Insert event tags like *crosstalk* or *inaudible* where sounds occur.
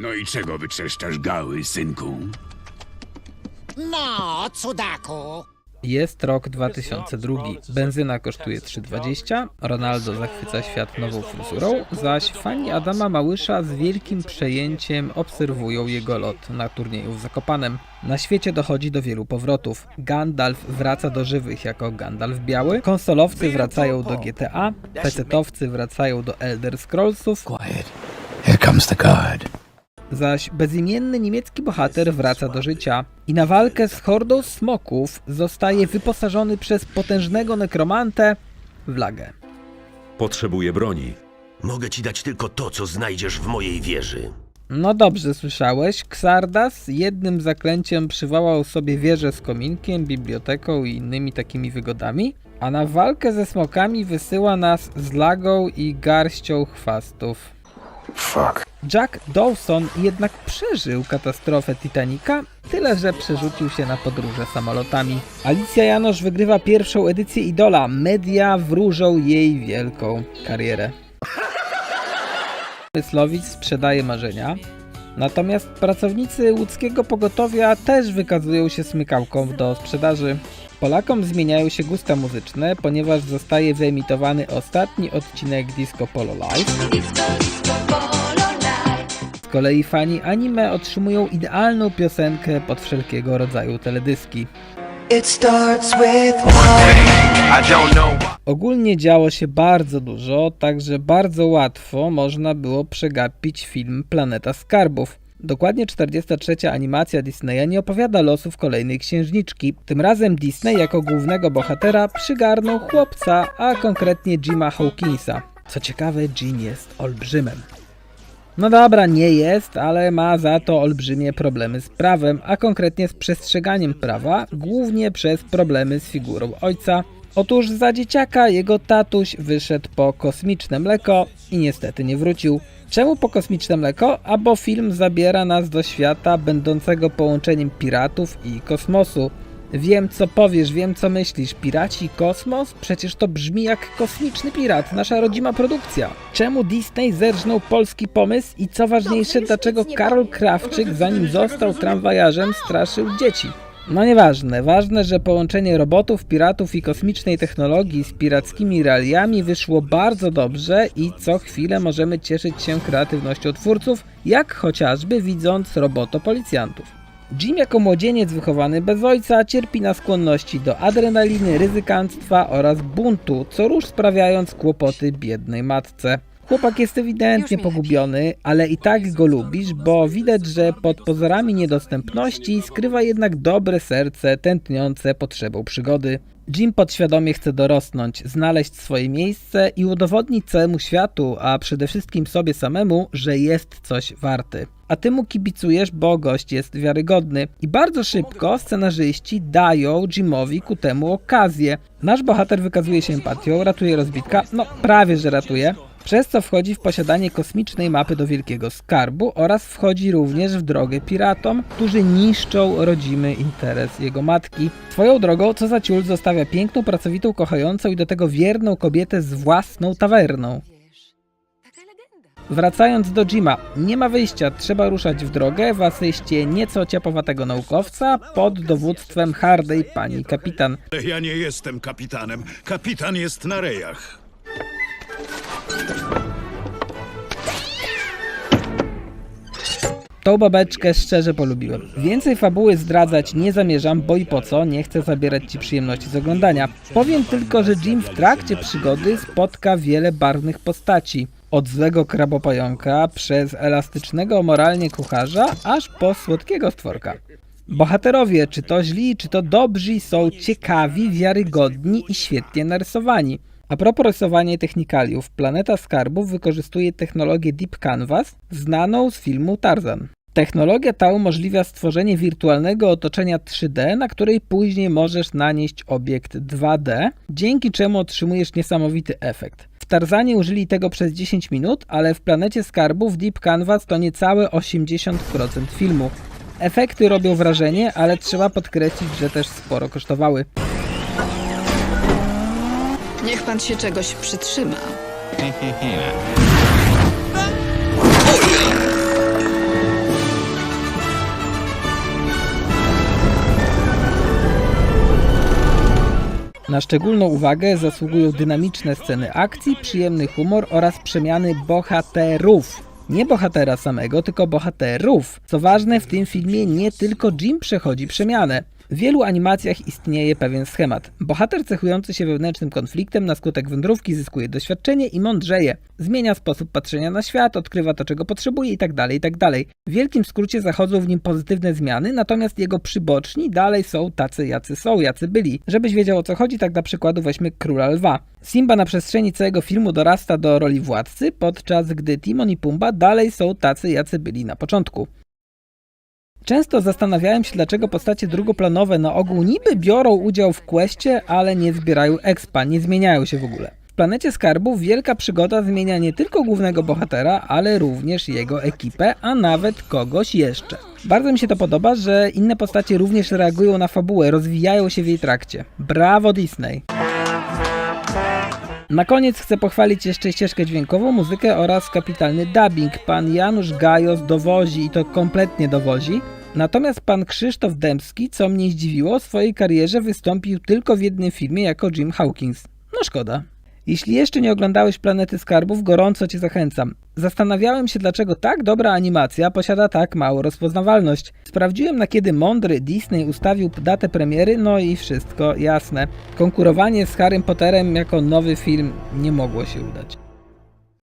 No i czego wytrzeszczasz gały, synku? No, cudaku. Jest rok 2002. Benzyna kosztuje 3,20, Ronaldo zachwyca świat nową fryzurą, zaś fani Adama Małysza z wielkim przejęciem obserwują jego lot na turnieju w Zakopanem. Na świecie dochodzi do wielu powrotów. Gandalf wraca do żywych jako Gandalf Biały, konsolowcy wracają do GTA, pecetowcy wracają do Elder Scrollsów, Quiet. Here comes the guard. Zaś bezimienny niemiecki bohater wraca do życia i na walkę z hordą smoków zostaje wyposażony przez potężnego nekromantę w lagę. Potrzebuję broni. Mogę ci dać tylko to, co znajdziesz w mojej wieży. No dobrze słyszałeś, Xardas jednym zaklęciem przywołał sobie wieżę z kominkiem, biblioteką i innymi takimi wygodami, a na walkę ze smokami wysyła nas z lagą i garścią chwastów. Fuck. Jack Dawson jednak przeżył katastrofę Titanica, tyle że przerzucił się na podróże samolotami. Alicja Janosz wygrywa pierwszą edycję Idola. Media wróżą jej wielką karierę. Myslowic sprzedaje marzenia. Natomiast pracownicy łódzkiego pogotowia też wykazują się smykałką do sprzedaży. Polakom zmieniają się gusta muzyczne, ponieważ zostaje wyemitowany ostatni odcinek Disco Polo Live. Z kolei fani anime otrzymują idealną piosenkę pod wszelkiego rodzaju teledyski. It starts with Ogólnie działo się bardzo dużo, także bardzo łatwo można było przegapić film Planeta Skarbów. Dokładnie 43. animacja Disneya nie opowiada losów kolejnej księżniczki. Tym razem Disney jako głównego bohatera przygarnął chłopca, a konkretnie Jima Hawkinsa. Co ciekawe, Jim jest olbrzymem. No dobra, nie jest, ale ma za to olbrzymie problemy z prawem, a konkretnie z przestrzeganiem prawa, głównie przez problemy z figurą ojca. Otóż za dzieciaka jego tatuś wyszedł po kosmiczne mleko i niestety nie wrócił. Czemu po kosmiczne mleko? A bo film zabiera nas do świata będącego połączeniem piratów i kosmosu. Wiem co powiesz, wiem co myślisz. Piraci i kosmos? Przecież to brzmi jak kosmiczny pirat, nasza rodzima produkcja. Czemu Disney zerżnął polski pomysł i co ważniejsze, dlaczego Karol Krawczyk, *laughs* zanim został tramwajarzem, straszył dzieci? No nieważne, ważne, że połączenie robotów, piratów i kosmicznej technologii z pirackimi realiami wyszło bardzo dobrze i co chwilę możemy cieszyć się kreatywnością twórców, jak chociażby widząc roboto-policjantów. Jim jako młodzieniec wychowany bez ojca cierpi na skłonności do adrenaliny, ryzykanstwa oraz buntu, co róż sprawiając kłopoty biednej matce. Chłopak jest ewidentnie pogubiony, ale i tak go lubisz, bo widać, że pod pozorami niedostępności skrywa jednak dobre serce tętniące potrzebą przygody. Jim podświadomie chce dorosnąć, znaleźć swoje miejsce i udowodnić całemu światu, a przede wszystkim sobie samemu, że jest coś warty. A ty mu kibicujesz, bo gość jest wiarygodny. I bardzo szybko scenarzyści dają Jimowi ku temu okazję. Nasz bohater wykazuje się empatią, ratuje rozbitka, no prawie że ratuje, przez co wchodzi w posiadanie kosmicznej mapy do Wielkiego Skarbu oraz wchodzi również w drogę piratom, którzy niszczą rodzimy interes jego matki. Swoją drogą, co za ciul zostawia piękną, pracowitą, kochającą i do tego wierną kobietę z własną tawerną. Wracając do Jima, nie ma wyjścia, trzeba ruszać w drogę w asyście nieco ciapowatego naukowca pod dowództwem hardej pani kapitan. Ja nie jestem kapitanem. Kapitan jest na rejach. Tą babeczkę szczerze polubiłem. Więcej fabuły zdradzać nie zamierzam, bo i po co, nie chcę zabierać ci przyjemności z oglądania. Powiem tylko, że Jim w trakcie przygody spotka wiele barwnych postaci. Od złego krabopająka, przez elastycznego moralnie kucharza, aż po słodkiego stworka. Bohaterowie, czy to źli, czy to dobrzy, są ciekawi, wiarygodni i świetnie narysowani. A propos rysowania technikaliów, Planeta Skarbów wykorzystuje technologię Deep Canvas, znaną z filmu Tarzan. Technologia ta umożliwia stworzenie wirtualnego otoczenia 3D, na której później możesz nanieść obiekt 2D, dzięki czemu otrzymujesz niesamowity efekt. W Tarzanie użyli tego przez 10 minut, ale w Planecie Skarbów Deep Canvas to niecałe 80% filmu. Efekty robią wrażenie, ale trzeba podkreślić, że też sporo kosztowały. Niech pan się czegoś przytrzyma. Na szczególną uwagę zasługują dynamiczne sceny akcji, przyjemny humor oraz przemiany bohaterów. Nie bohatera samego, tylko bohaterów. Co ważne, w tym filmie nie tylko Jim przechodzi przemianę. W wielu animacjach istnieje pewien schemat. Bohater cechujący się wewnętrznym konfliktem na skutek wędrówki zyskuje doświadczenie i mądrzeje. Zmienia sposób patrzenia na świat, odkrywa to, czego potrzebuje itd., itd. W wielkim skrócie zachodzą w nim pozytywne zmiany, natomiast jego przyboczni dalej są tacy, jacy są, jacy byli. Żebyś wiedział o co chodzi, tak dla przykładu weźmy Króla Lwa. Simba na przestrzeni całego filmu dorasta do roli władcy, podczas gdy Timon i Pumba dalej są tacy, jacy byli na początku. Często zastanawiałem się, dlaczego postacie drugoplanowe na ogół niby biorą udział w questie, ale nie zbierają expa, nie zmieniają się w ogóle. W Planecie Skarbów wielka przygoda zmienia nie tylko głównego bohatera, ale również jego ekipę, a nawet kogoś jeszcze. Bardzo mi się to podoba, że inne postacie również reagują na fabułę, rozwijają się w jej trakcie. Brawo Disney! Na koniec chcę pochwalić jeszcze ścieżkę dźwiękową, muzykę oraz kapitalny dubbing. Pan Janusz Gajos dowozi i to kompletnie dowozi. Natomiast pan Krzysztof Dębski, co mnie zdziwiło, w swojej karierze wystąpił tylko w jednym filmie jako Jim Hawkins. No szkoda. Jeśli jeszcze nie oglądałeś Planety Skarbów, gorąco Cię zachęcam. Zastanawiałem się, dlaczego tak dobra animacja posiada tak małą rozpoznawalność. Sprawdziłem, na kiedy mądry Disney ustawił datę premiery, no i wszystko jasne. Konkurowanie z Harrym Potterem jako nowy film nie mogło się udać.